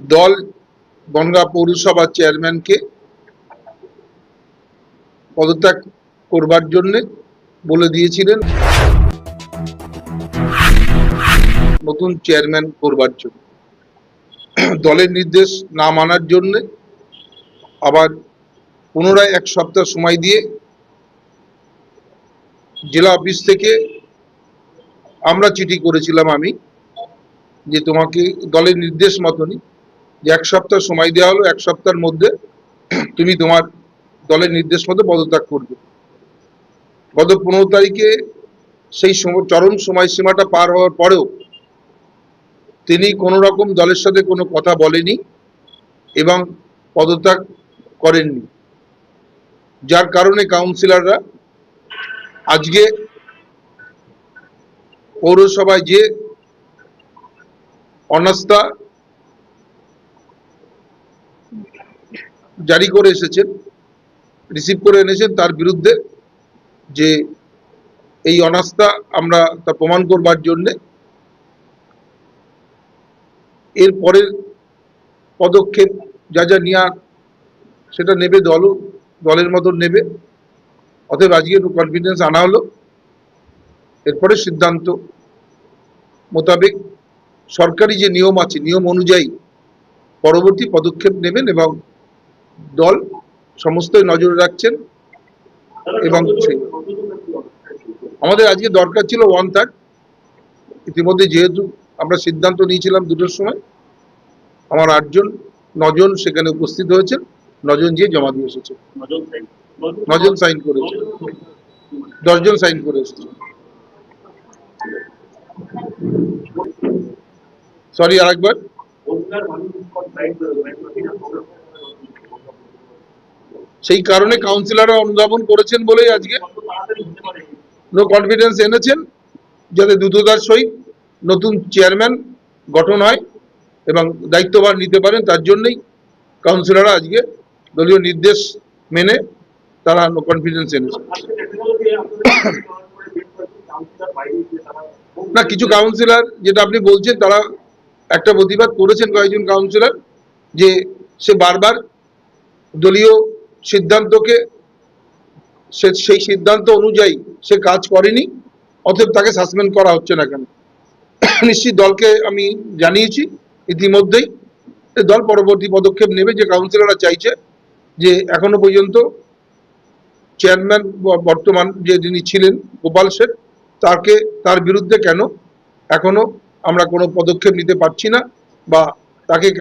দল বনগাঁ পৌরসভার চেয়ারম্যানকে পদত্যাগ করবার জন্য বলে দিয়েছিলেন। নতুন চেয়ারম্যান করবার জন্য। দলের নির্দেশ না মানার জন্য আবার পুনরায় এক সপ্তাহ সময় দিয়ে জেলা অফিস থেকে আমরা চিঠি করেছিলাম আমি যে তোমাকে দলের নির্দেশ মতনই এক সপ্তাহ সময় দেওয়া হলো, এক সপ্তাহের মধ্যে তুমি তোমার দলের নির্দেশ মতো পদত্যাগ করবে। গত পনেরো তারিখে সেই চরম সময়সীমাটা পার হওয়ার পরেও তিনি কোনো রকম দলের সাথে কোনো কথা বলেনি এবং পদত্যাগ করেননি। যার কারণে কাউন্সিলররা আজকে পৌরসভায় যে অনাস্থা জারি করে এসেছেন রিসিভ করে এনেছেন তার বিরুদ্ধে যে এই অনাস্থা আমরা তা প্রমাণ করবার জন্যে। এর পরের পদক্ষেপ যা যা নেওয়ার সেটা নেবে দলও দলের মতন নেবে। অতএব আজকে কনফিডেন্স আনা হলো। এরপরে সিদ্ধান্ত মোতাবেক সরকারি যে নিয়ম আছে, নিয়ম অনুযায়ী পরবর্তী পদক্ষেপ নেবেন এবং দল সমস্তই নজর রাখছেন এবং আমাদের আজকে দরকার ছিল ওয়ান থার্ড ইতিমধ্যে যেহেতু আমরা সিদ্ধান্ত নিয়েছিলাম দুটোর সময় আমার আটজন নজন সেখানে উপস্থিত হয়েছেন নজন গিয়ে জমা দিয়ে এসেছে। নজন সাইন করেছে। দশজন সাইন করে এসেছে। সরি আরেকবার। সেই কারণে কাউন্সিলররা অনুধাবন করেছেন বলেই আজকে। নো কনফিডেন্স এনেছেন, যাতে দ্রুততার সহিত নতুন চেয়ারম্যান গঠন হয় এবং দায়িত্বভার নিতে পারেন। তার জন্যই কাউন্সিলররা আজকে দলীয় নির্দেশ মেনে তারা নো কনফিডেন্স এনেছে না, কিছু কাউন্সিলর যেটা আপনি বলছেন, তারা একটা প্রতিবাদ করেছেন কয়েকজন কাউন্সিলর যে সে বারবার দলীয় সিদ্ধান্তকে, সে সেই সিদ্ধান্ত অনুযায়ী সে কাজ করেনি, অতএব তাকে সাসপেন্ড করা হচ্ছে না কেন? নিশ্চিত দলকে আমি জানিয়েছি ইতিমধ্যেই দল পরবর্তী পদক্ষেপ নেবে, যে কাউন্সিলররা চাইছে যে এখনও পর্যন্ত চেয়ারম্যান বর্তমান যে যিনি ছিলেন গোপাল শেঠ তাকে, তার বিরুদ্ধে কেন এখনও আমরা কোনো পদক্ষেপ নিতে পারছি না বা তাকে